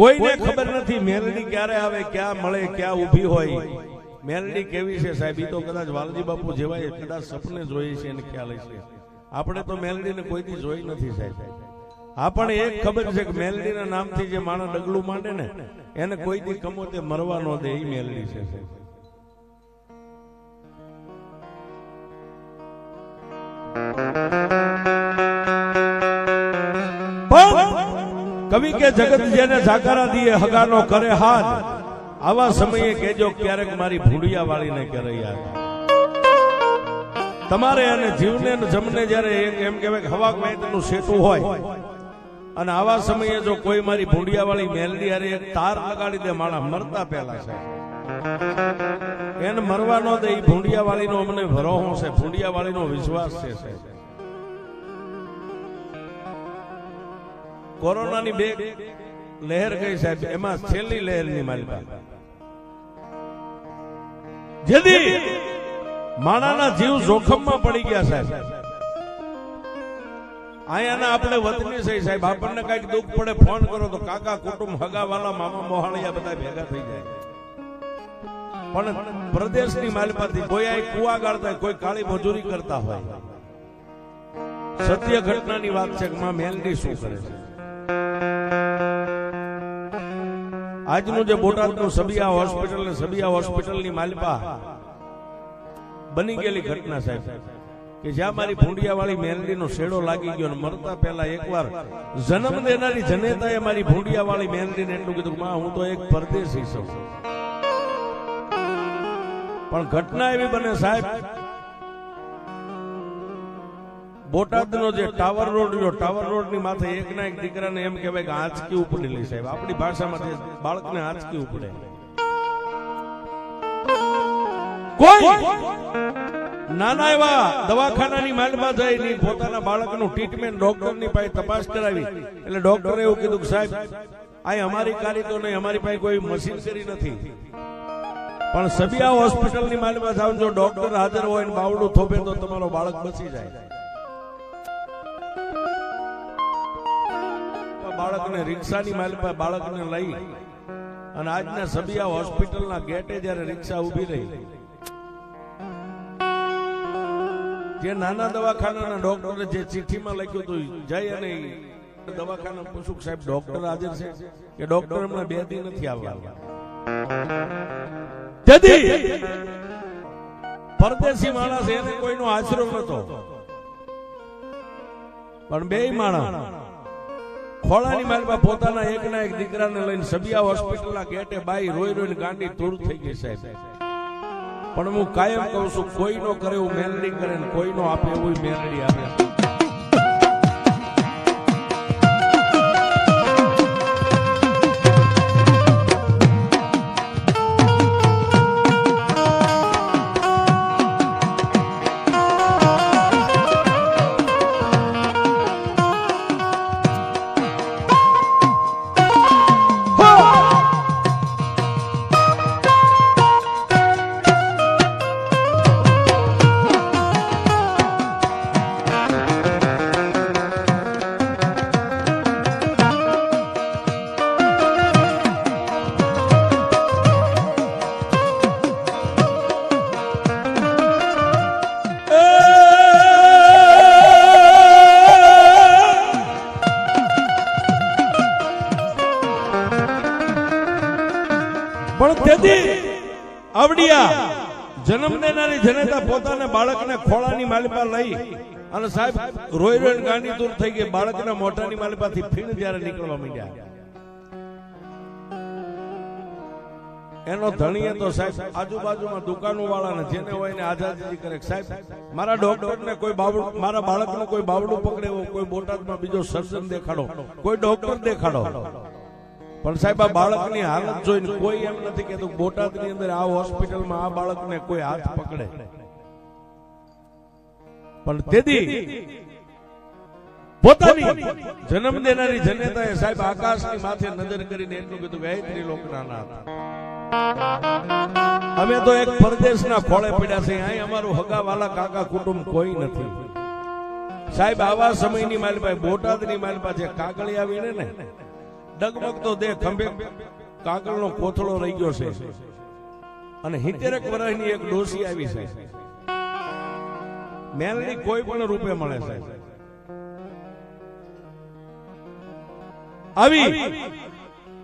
કોઈને ખબર નથી મેલડી ક્યારે આવે ક્યાં મળે ક્યાં ઊભી હોય. મેલડી કેવી છે સાહેબ? એ તો કદાચ વાલજી બાપુ જેવાય કદાચ સપને જોઈએ છે એને ખ્યાલ છે આપણે તો મેલડીને કોઈથી જોઈ નથી સાહેબ. આપણને એક ખબર છે કે મેલડીના નામથી જે માણસ ડગલું માંડે ને એને કોઈથી કમોતે મરવા ન દે એ મેલડી છે સાહેબ. કવિ કે જગત જેને જાકારા દીએ, હગાનો કરે હાથ. આવા સમયે કેજો ક્યારેક મારી ભૂડિયા વાળીને કરે યાદ તમારે અને જીવને જમને જ્યારે એમ કે હવા વેતનું સેતું હોય, અને આવા સમયે જો કોઈ મારી ભૂંડિયા વાળી મેલડી હારે એક તાર લગાડી દે, માણા મરતા પહેલા છે એને મરવા ન દે એ ભૂંડિયા વાળીનો અમને ભરોહો છે ભૂંડિયા વાળીનો વિશ્વાસ છે કોરોનાની બે લહેર ગઈ સાહેબ, એમાં છેલ્લી લહેરની માલિકા. જેથી માણાના જીવ જોખમમાં પડી ગયા સાહેબ. અહીંયાના આપણે વતની છે સાહેબ, આપણને કંઈક દુઃખ પડે, ફોન કરો તો કાકા કુટુંબ હગાવાલા, મામા મોહાળિયા બધા ભેગા થઈ જાય. પણ પ્રદેશની માલપાથી કોઈ કુવા ગાળતા, કોઈ કાળી મજૂરી કરતા હોય. સત્ય ઘટનાની વાત છે કે માં મેલડી શું કરે છે? આજનું જે બોટાદનું સબિયા હોસ્પિટલ ને સબિયા હોસ્પિટલની માલિપા બની ગયેલી ઘટના સાહેબ, કે જ્યાં મારી ભૂંડિયા વાળી મેલડીનો શેડો લાગી ગયો ને મરતા પહેલા એકવાર જન્મ દેનારી જનેતાએ મારી ભૂંડિયા વાળી મેલડીને એટલું કીધું માં, હું તો એક પરદેશી છું. પણ ઘટના એવી બને સાહેબ બોટાદનો જે ટાવર રોડ રહ્યો, ટાવર રોડની માથે એક ના એક દીકરાને એમ કહેવાય કે આંચકી ઉપડેલી સાહેબ. આપણી ભાષામાં બાળકને આંચકી ઉપડે. નાના એવા દવાખાનાની માલમાં જઈને પોતાના બાળકનું ટ્રીટમેન્ટ ડોક્ટરની પાસે તપાસ કરાવી. એટલે ડોક્ટરે એવું કીધું કે સાહેબ આ અમારી કારી તો નહીં, અમારી પાસે કોઈ મશીનરી નથી. પણ સબિયા હોસ્પિટલની માલમાં જાવ જો ડોક્ટર હાજર હોય ને બાવડું થોપે તો તમારો બાળક બચી જાય. બાળકને રિક્ષાની માલમાં બાળકને લઈ અને આજના સબિયા હોસ્પિટલના ગેટે જ્યારે રિક્ષા ઊભી રહી, જે નાના દવાખાનાના ડોક્ટરે જે ચિઠ્ઠીમાં લખ્યું હતું, જય અને દવાખાના પૂછું સાહેબ ડોક્ટર હાજર છે કે ડોક્ટર હમણાં બે દી નથી આવવા તેથી પરદેશી માણસ એને કોઈનો આશરો નતો, પણ બે માણસ ખોળાની માલમાં પોતાના એકના એક દીકરાને લઈને સબિયા હોસ્પિટલના ગેટે બાઈ રોઈ રોઈને ગાંડી તૂર થઈ ગઈ સાહેબ. પણ હું કાયમ કહું છું કોઈનો કરે એવું મેલડી કરે કોઈ કોઈનો આપે એવું મેલડી આપે દેનારી જનતા પોતાના બાળકને ખોળાની માલિપા લઈ અને સાહેબ રોઈ રોઈ ગાંડી દૂર થઈ ગઈ. બાળકના મોઢાની માલિપાથી ફીણ જયારે નીકળવા માંડ્યા. એનો ધણીએ તો સાહેબ, આજુબાજુમાં દુકાનો વાળાને જેને હોય ને આઝાદી કરે. સાહેબ, મારા ડોક્ટર ને કોઈ બાવડું, મારા બાળકનું કોઈ બાવડું પકડે કોઈ બોટાદમાં બીજો સર્જન દેખાડો. કોઈ ડોક્ટર દેખાડો. પણ સાહેબ, આ બાળકની હાલત જોઈને કોઈ એમ નથી કેતું બોટાદની અંદર આ હોસ્પિટલમાં આ બાળકને કોઈ હાથ પકડે. પણ તેથી પોતાની જન્મ દેનારી જનતાએ સાહેબ આકાશની માથે નજર કરીને એટલું કીધું કે હે ત્રિલોકના નાથ. અમે તો એક પરદેશના ખોળે પડ્યા છે અહીં અમારું હગાવાલા કાકા કુટુંબ કોઈ નથી. સાહેબ, આવા સમયની માલપા બોટાદની માલપા જે કાગળી આવીને ને ડગમગતો દેહ ખંભે કાગળનો કોથળો રહી ગયો છે. અને હિતેરક વર્ષની એક ડોસી આવી છે. મેલની કોઈ પણ રૂપે મળે છે. આવી.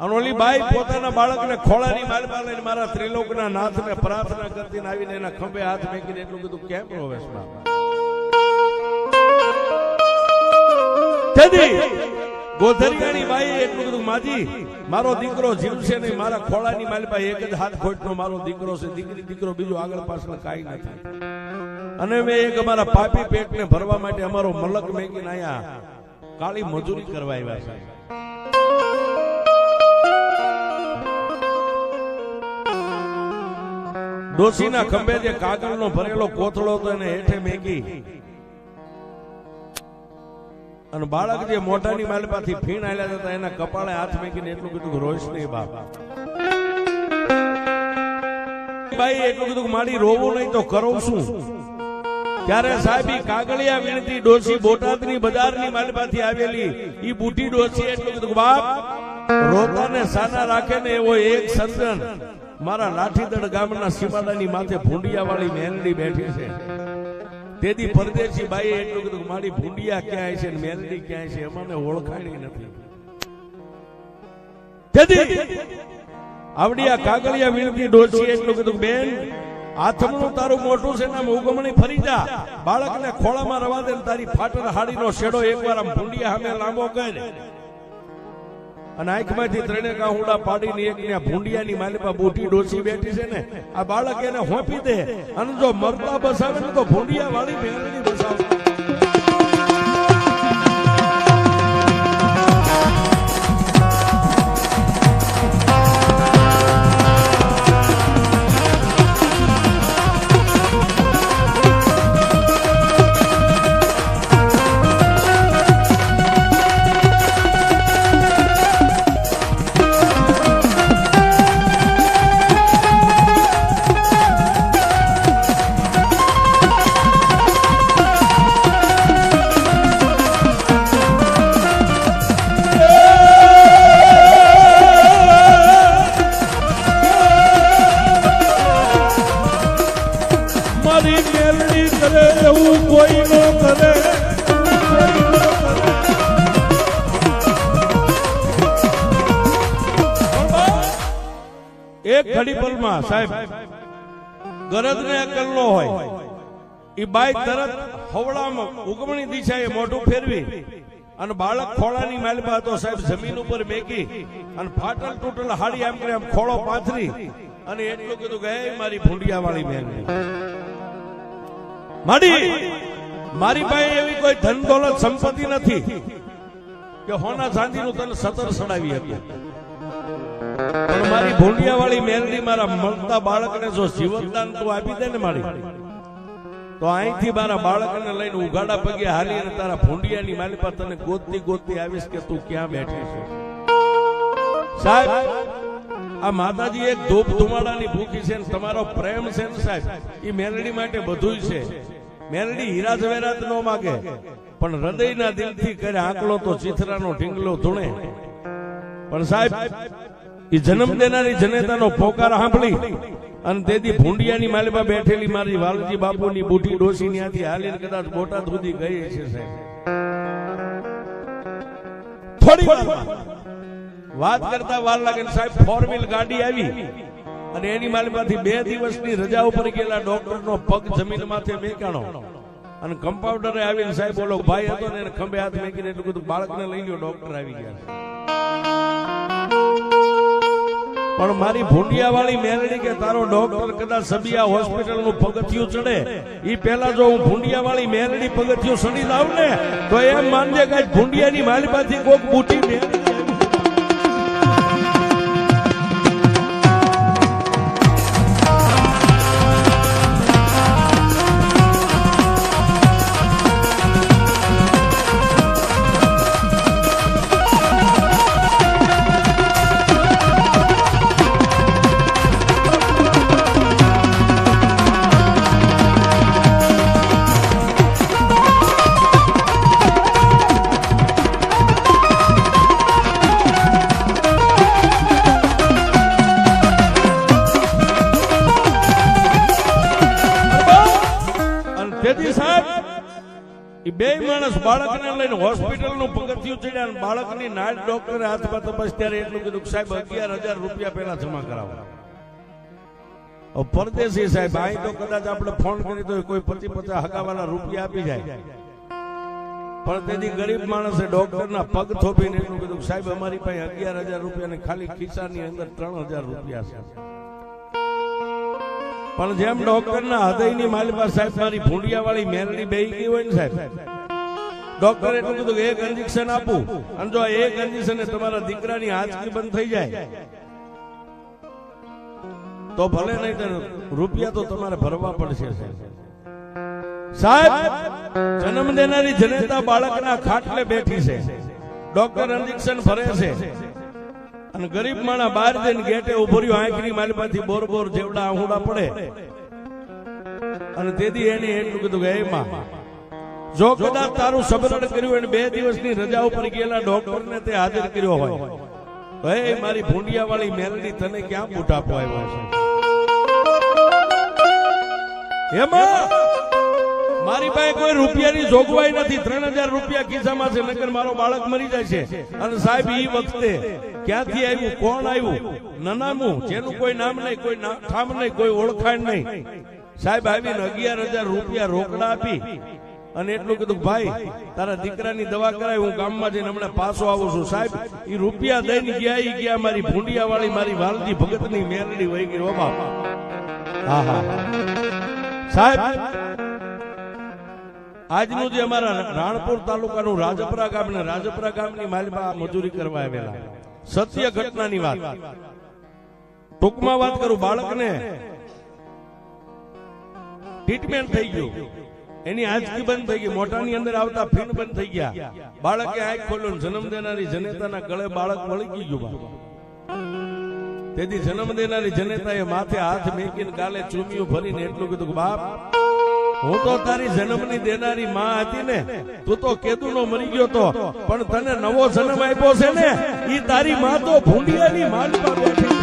અનોલી બાઈ પોતાના બાળકને ખોળાની માલમાં લઈને મારા ત્રિલોકના નાથને પ્રાર્થના કરતી આવીને એના ખંભે હાથ મેકીને એટલું બધું કેમ રોવેશ ગોધરિયાની બાઈએ એટલું કીધું માજી, મારો દીકરો જીવશે નહીં, મારા ખોળાની માલપા એક જ હાથ ખોટનો મારો દીકરો છે, દીકરી, દીકરો બીજો આગળ પાછળ કાંઈ નથી અને મેં એક અમારા પાપી પેટને ભરવા માટે અમારો મલક મેકીને આયા, કાળી મજૂરી કરવા આવ્યા છે. ડોશીના ખંભે જે કાગળનો ભરેલો કોથળો હતો એને હેઠે મેકી અને બાળક જે મોઢાની માલપાથી ફીણ આલ્યા હતા, એના કપાળે હાથ મેકીને એટલું કીધું રોઈશ નહીં બાપ. ભાઈ, એટલું કીધું મારી રોવું નહીં તો કરું શું? ત્યારે સાહેબી કાગળિયા વીણતી ડોસી બોટાદની બજારની માલપાથી આવેલી, ઈ બુઢી ડોસી એટલું કીધું બાપ બાપ, રોતાને સાના રાખે ને એવો એક સજ્જન મારા લાઠીદળ ગામના સીમાડાની માથે ભૂંડિયા વાળી મેલડી બેઠી છે. તેથી પરદેશી બાઈએ એટલું કીધું મારી ભૂંડિયા ક્યાંય છે મેલડી ક્યાંય છે, એમાં ઓળખાણી નથી. તેથી કાગળિયા વીણતી ડોલસી એટલું કીધું બેન આથમણું તારું મોટું છે ને ઉગમણી ફરી જા. બાળકને ખોળામાં રવા દે તારી ફાટલ હાડીનો શેડો એકવાર આમ ભૂંડિયા સામે લાંબો કરે. અને આંખમાંથી ત્રણે કાહુડા પાડીને એક ને ભૂંડિયાની માલિપા બોટી ડોસી બેઠી છે ને. આ બાળક એને હોપી દે. અને જો મરતા બસાવે તો ભૂંડિયા વાળી મેળવી એક ઘડી પલમાં સાહેબ ગરજ ને અકલ નો હોય. એ બાઈ તરત હવળામાં ઉગમણી દિશાએ મોઢું ફેરવી અને બાળક ખોળાની માલમાં હતો, સાહેબ, જમીન ઉપર મેકી અને ફાટલ તૂટલ હાડી આમ કરે આમ ખોળો પાથરી અને એટલું કીધું કે મારી ભૂંડિયા વાળી બહેન. માડી! મારી પાસે એવી કોઈ ધન દોલત સંપત્તિ નથી કે હોના ચાંદીનું તને સતર સડાવી હતી પણ મારી ભૂંડિયા વાળી મેલડી મારા મળતા બાળકને જો જીવનદાન તું આપી દે ને મારી, તો અહીંથી મારા બાળકને લઈને ઉઘાડા પગે હાલીને તારા ભૂંડિયાની માલી પર તને ગોતતી ગોતતી આવીશ કે તું ક્યાં બેઠી છે. સાહેબ, આ માતાજી એક ધૂપ ધુમાડાની ભૂખી છે તમારો પ્રેમ છે ને સાહેબ? એ મેલડી માટે બધુંય છે. મેલડી હીરા જવેરાત નો માગે. પણ હૃદયના દિલથી કરે આંકલો તો ચિથરાનો ઢીંગલો ધૂણે. પણ સાહેબ એ જન્મ દેનારી જનેતાનો પોકાર સાંભળી અને તેથી ભૂંડિયાની માલિબા બેઠેલી મારી વાલજી બાપુની બુઢી ડોસી ત્યાંથી હાલીને કદાચ બોટાદ સુધી ગઈ છે સાહેબ. થોડી વાત કરતા વાર લાગે સાહેબ ફોર વ્હીલ ગાડી આવી. અને એની માલિબાથી બે દિવસની રજા ઉપર ગયેલા ડોક્ટર નો પગ જમીન માથે મેકાણો અને કમ્પાઉન્ડરે આવીને સાહેબ બોલો, ભાઈ હતો ને, એને ખંભે હાથ મેકીને એટલું કીધું બાળકને લઈ લ્યો, ડોક્ટર આવી ગયા પણ મારી ભૂંડિયા વાળી મેલડી કે તારો ડોક્ટર કદાચ સબિયા હોસ્પિટલનું પગથિયું ચડે એ પેલા જો હું ભૂંડિયા વાળી મેલડી પગથિયું ચડી લાવ ને, તો એમ માનજે કે ભૂંડિયાની માલિબાથી કોક બુટી મેલડી બાળકને લઈને હોસ્પિટલનું પગથિયું ચડ્યા અને બાળકની નાટ ડોક્ટરે હાથમાં તપાસ ત્યારે એટલું કીધું સાહેબ, અગિયાર હજાર રૂપિયા પહેલા જમા કરાવો. પરદેશી સાહેબ, અહીં તો કદાચ આપણે ફોન કરી તો કોઈ પચી પચાસ હગાવાલા રૂપિયા આપી જાય. પણ તેથી ગરીબ માણસે ડોક્ટરના પગ થોપીને એટલું કીધું સાહેબ, અમારી પાસે અગિયાર હજાર રૂપિયા ને ખાલી ખિસ્સાની અંદર ત્રણ હજાર રૂપિયા છે. પણ જેમ ડોક્ટરના હૃદયની માલિકા સાહેબ, મારી ભૂંડિયા વાળી મેરડી બેહી ગઈ હોય ને સાહેબ ડોક્ટર એટલું કીધું એક ઇન્જેક્શન આપું. અને જો એક ઇન્જેક્શન તમારા દીકરાની આંચકી બંધ થઈ જાય, તો ભલે નહીં રૂપિયા તો તમારે ભરવા પડશે સાહેબ. જન્મ દેનારી જનતા બાળકના ખાટલે બેઠી છે. ડોક્ટર ઇન્જેક્શન ભરે છે. અને ગરીબ માણા બહાર જઈને ગેટે ઊભો રહ્યો, આંખની માલમાંથી બોર બોર જેવડા આહુડા પડે. અને તેથી એને એટલું કીધું કે એમાં જો કદાચ તારું સબરણ કર્યું અને બે દિવસની રજા ઉપર ગયેલા ડોક્ટરને તે હાજર કર્યો હોય. તો મારી ભૂંડિયા વાળી મેલડી તને ક્યાં બુટાપો આવ્યો છે? એમાં મારી પાસે કોઈ રૂપિયાની જોગવાઈ નથી. ત્રણ હજાર રૂપિયા ખિસ્સામાં છે, નકર મારો બાળક મરી જાય છે. અને સાહેબ, ઈ વખતે ક્યાંથી આવ્યું, કોણ આવ્યું? નનામું જેનું કોઈ નામ નહીં, કોઈ ઠામ નહીં, કોઈ ઓળખાણ નહીં. સાહેબ, આવીને અગિયાર હજાર રૂપિયા રોકડા આપી અને એટલું કીધું, ભાઈ, તારા દીકરાની દવા કરાય, હું ગામમાં જઈને હમણાં પાછો આવું છું. સાહેબ એ રૂપિયા દઈને ગયા એ ગયા મારી ભૂંડિયા વાળી મારી વાલજી ભગતની મેરડી વહી ગઈ હા હા સાહેબ, આજનું જે અમારા રાણપુર તાલુકાનું રાજપરા ગામ ને રાજપરા ગામની માલમાં મજૂરી કરવા આવેલા. સત્ય ઘટનાની વાત. ટૂંકમાં વાત કરું બાળકને. ટ્રીટમેન્ટ થઈ ગયું. એની આંચકી બંધ થઈ ગઈ મોટાની અંદર આવતા ફીણ બંધ થઈ ગયા બાળકે આંખ ખોલ્યો જન્મ દેનારી જનેતાના ગળે બાળક વળગી ગયું. તેથી જન્મ દેનારી જનેતાએ માથે હાથ મેકીને ગાલે ચૂમ્યું ભરીને એટલું કીધું બાપ, હું તો તારી જન્મની દેનારી માં હતી ને, તું તો કેદુનો મરી ગયો તો, પણ તને નવો જન્મ આપ્યો છે ને, ઈ તારી માં તો ભૂંડિયાની માલમાં બેઠી